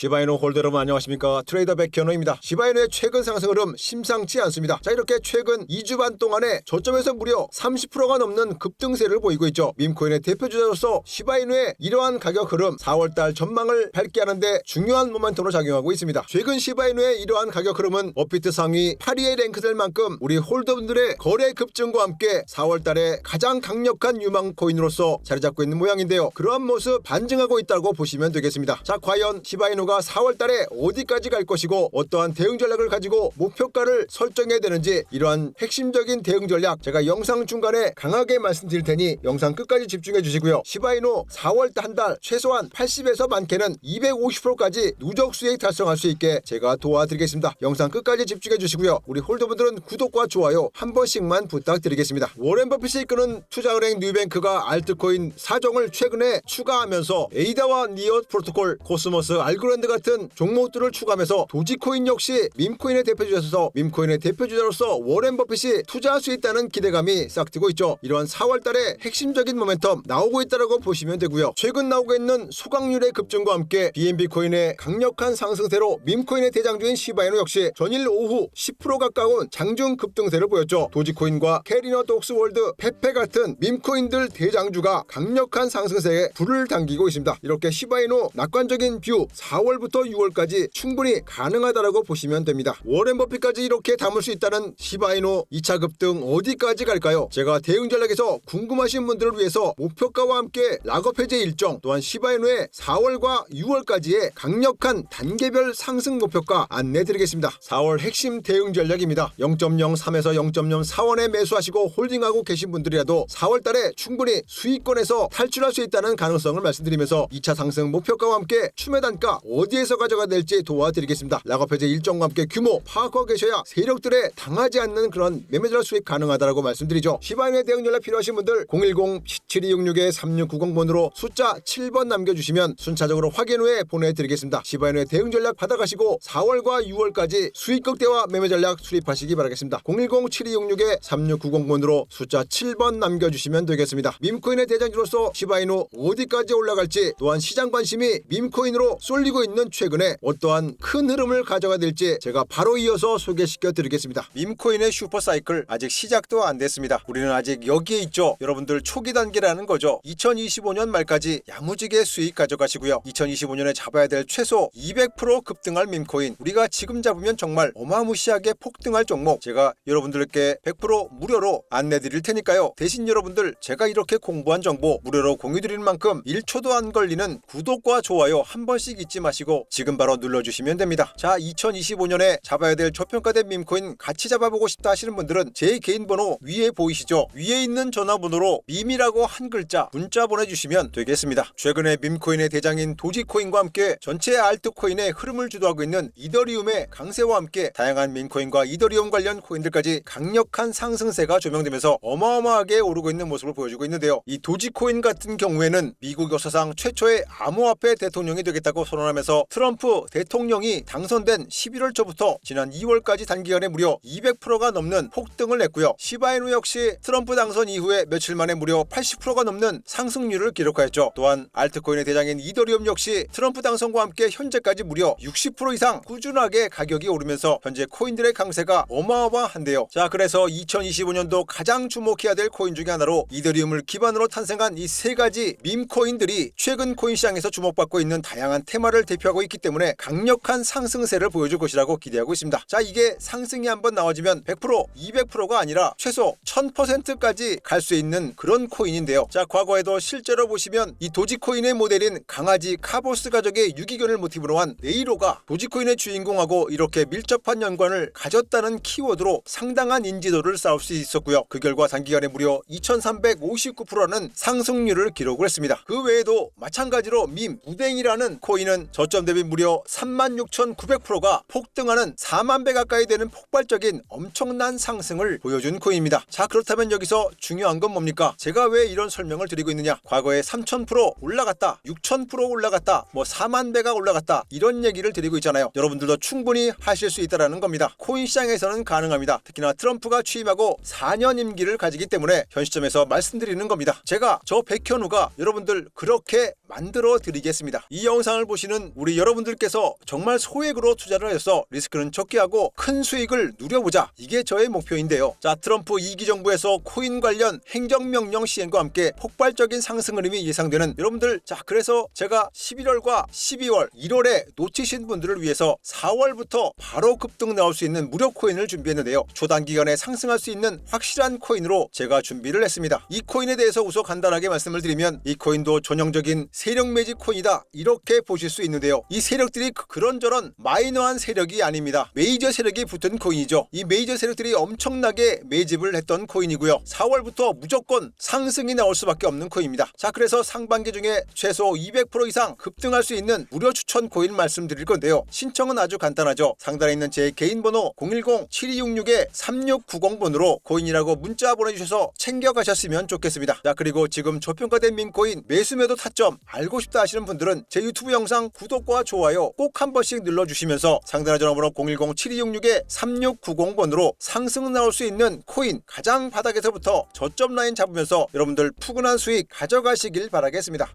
시바이노 홀더 여러분 안녕하십니까? 트레이더 백현호입니다. 시바이노의 최근 상승 흐름 심상치 않습니다. 자 이렇게 최근 2주 반 동안에 저점에서 무려 30%가 넘는 급등세를 보이고 있죠. 밈코인의 대표주자로서 시바이노의 이러한 가격 흐름 4월달 전망을 밝게 하는데 중요한 모멘텀으로 작용하고 있습니다. 최근 시바이노의 이러한 가격 흐름은 업비트 상위 8위에 랭크될 만큼 우리 홀더분들의 거래 급증과 함께 4월달에 가장 강력한 유망 코인으로서 자리 잡고 있는 모양인데요. 그러한 모습 반증하고 있다고 보시면 되겠습니다. 자 과연 시바이노가 4월 달에 어디까지 갈 것이고 어떠한 대응 전략을 가지고 목표가를 설정해야 되는지 이러한 핵심적인 대응 전략 제가 영상 중간에 강하게 말씀드릴 테니 영상 끝까지 집중해 주시고요. 시바이노 4월 한 달 최소한 80에서 많게는 250%까지 누적 수익 달성할 수 있게 제가 도와드리겠습니다. 영상 끝까지 집중해 주시고요. 우리 홀더분들은 구독과 좋아요 한 번씩만 부탁드리겠습니다. 워렌 버핏이 이끄는 투자은행 뉴뱅크가 알트코인 사정을 최근에 추가하면서 에이다와 니어 프로토콜 코스모스 알고 랜드 같은 종목들을 추가하면서 도지코인 역시 밈코인의 대표주자로서 밈코인의 대표주자로서 워렌 버핏이 투자할 수 있다는 기대감이 싹트고 있죠. 이러한 4월달에 핵심적인 모멘텀 나오고 있다고 보시면 되고요. 최근 나오고 있는 소각률의 급증과 함께 BNB 코인의 강력한 상승세로 밈코인의 대장주인 시바이노 역시 전일 오후 10% 가까운 장중 급등세를 보였죠. 도지코인과 캐리너 독스월드, 페페 같은 밈코인들 대장주가 강력한 상승세에 불을 당기고 있습니다. 이렇게 시바이노 낙관적인 뷰 4월 부터 6월까지 충분히 가능하다라고 보시면 됩니다. 워렌 버핏까지 이렇게 담을 수 있다는 시바이노 2차 급등 어디까지 갈까요? 제가 대응 전략에서 궁금하신 분들을 위해서 목표가와 함께 락업 해제 일정 또한 시바이노의 4월과 6월까지의 강력한 단계별 상승 목표가 안내 드리겠습니다. 4월 핵심 대응 전략입니다. 0.03에서 0.04원에 매수하시고 홀딩하고 계신 분들이라도 4월 달에 충분히 수익권에서 탈출할 수 있다는 가능성을 말씀드리면서 2차 상승 목표가와 함께 추매 단가 어디에서 가져가 될지 도와드리겠습니다. 락업 해제 일정과 함께 규모 파악하고 계셔야 세력들에 당하지 않는 그런 매매자 수익 가능하다라고 말씀드리죠. 시바인의 대응 전략 필요하신 분들 010-7266-3690번으로 숫자 7번 남겨주시면 순차적으로 확인 후에 보내드리겠습니다. 시바인의 대응 전략 받아가시고 4월과 6월까지 수익 극대화 매매 전략 수립하시기 바라겠습니다. 010-7266-3690번으로 숫자 7번 남겨주시면 되겠습니다. 밈코인의 대장주로서 시바이노 어디까지 올라갈지 또한 시장 관심이 밈코인으로 쏠리고 있는 최근에 어떠한 큰 흐름을 가져가 될지 제가 바로 이어서 소개시켜 드리겠습니다. 밈코인의 슈퍼사이클 아직 시작도 안 됐습니다. 우리는 아직 여기에 있죠. 여러분들 초기 단계라는 거죠. 2025년 말까지 야무지게 수익 가져가시고요. 2025년에 잡아야 될 최소 200% 급등할 밈코인 우리가 지금 잡으면 정말 어마무시하게 폭등할 종목 제가 여러분들께 100% 무료로 안내 드릴 테니까요. 대신 여러분들 제가 이렇게 공부한 정보 무료로 공유 드리는 만큼 1초도 안 걸리는 구독과 좋아요 한 번씩 잊지 마시고 지금 바로 눌러주시면 됩니다. 자, 2025년에 잡아야 될 저평가된 밈코인 같이 잡아보고 싶다 하시는 분들은 제 개인 번호 위에 보이시죠? 위에 있는 전화번호로 밈이라고 한 글자 문자 보내주시면 되겠습니다. 최근에 밈코인의 대장인 도지코인과 함께 전체 알트코인의 흐름을 주도하고 있는 이더리움의 강세와 함께 다양한 밈코인과 이더리움 관련 코인들까지 강력한 상승세가 조명되면서 어마어마하게 오르고 있는 모습을 보여주고 있는데요. 이 도지코인 같은 경우에는 미국 역사상 최초의 암호화폐 대통령이 되겠다고 선언하면서 트럼프 대통령이 당선된 11월 초부터 지난 2월까지 단기간에 무려 200%가 넘는 폭등을 했고요. 시바이누 역시 트럼프 당선 이후에 며칠 만에 무려 80%가 넘는 상승률을 기록하였죠. 또한 알트코인의 대장인 이더리움 역시 트럼프 당선과 함께 현재까지 무려 60% 이상 꾸준하게 가격이 오르면서 현재 코인들의 강세가 어마어마한데요. 자, 그래서 2025년도 가장 주목해야 될 코인 중에 하나로 이더리움을 기반으로 탄생한 이 세 가지 밈 코인들이 최근 코인 시장에서 주목받고 있는 다양한 테마를 대표하고 있기 때문에 강력한 상승세를 보여줄 것이라고 기대하고 있습니다. 자, 이게 상승이 한번 나와지면 100%, 200%가 아니라 최소 1000%까지 갈 수 있는 그런 코인인데요. 자, 과거에도 실제로 보시면 이 도지코인의 모델인 강아지 카보스 가족의 유기견을 모티브로 한 네이로가 도지코인의 주인공하고 이렇게 밀접한 연관을 가졌다는 키워드로 상당한 인지도를 쌓을 수 있었고요. 그 결과 단기간에 무려 2359%라는 상승률을 기록을 했습니다. 그 외에도 마찬가지로 밈 우댕이라는 코인은 저점 대비 무려 36,900%가 폭등하는 4만 배 가까이 되는 폭발적인 엄청난 상승을 보여준 코인입니다. 자 그렇다면 여기서 중요한 건 뭡니까? 제가 왜 이런 설명을 드리고 있느냐? 과거에 3,000% 올라갔다, 6,000% 올라갔다, 뭐 4만 배가 올라갔다 이런 얘기를 드리고 있잖아요. 여러분들도 충분히 하실 수 있다라는 겁니다. 코인 시장에서는 가능합니다. 특히나 트럼프가 취임하고 4년 임기를 가지기 때문에 현 시점에서 말씀드리는 겁니다. 제가 저 백현우가 여러분들 그렇게 만들어 드리겠습니다. 이 영상을 보시는 우리 여러분들께서 정말 소액으로 투자를 해서 리스크는 적게 하고 큰 수익을 누려보자. 이게 저의 목표인데요. 자, 트럼프 2기 정부에서 코인 관련 행정명령 시행과 함께 폭발적인 상승 흐름이 예상되는 여러분들 자, 그래서 제가 11월과 12월, 1월에 놓치신 분들을 위해서 4월부터 바로 급등 나올 수 있는 무료 코인을 준비했는데요. 초단기간에 상승할 수 있는 확실한 코인으로 제가 준비를 했습니다. 이 코인에 대해서 우선 간단하게 말씀을 드리면 이 코인도 전형적인 세력 매직 코인이다 이렇게 보실 수 있는 데요. 이 세력들이 그- 그런저런 마이너한 세력이 아닙니다. 메이저 세력이 붙은 코인이죠. 이 메이저 세력들이 엄청나게 매집을 했던 코인이고요. 4월부터 무조건 상승이 나올 수밖에 없는 코인입니다. 자 그래서 상반기 중에 최소 200% 이상 급등할 수 있는 무료 추천 코인 말씀드릴 건데요. 신청은 아주 간단하죠. 상단에 있는 제 개인 번호 010-7266-3690번으로 코인이라고 문자 보내주셔서 챙겨가셨으면 좋겠습니다. 자 그리고 지금 저평가된 민코인 매수매도 타점 알고 싶다 하시는 분들은 제 유튜브 영상 구독과 좋아요 꼭 한 번씩 눌러주시면서 상단의 전화번호 010-7266-3690번으로 상승 나올 수 있는 코인 가장 바닥에서부터 저점 라인 잡으면서 여러분들 푸근한 수익 가져가시길 바라겠습니다.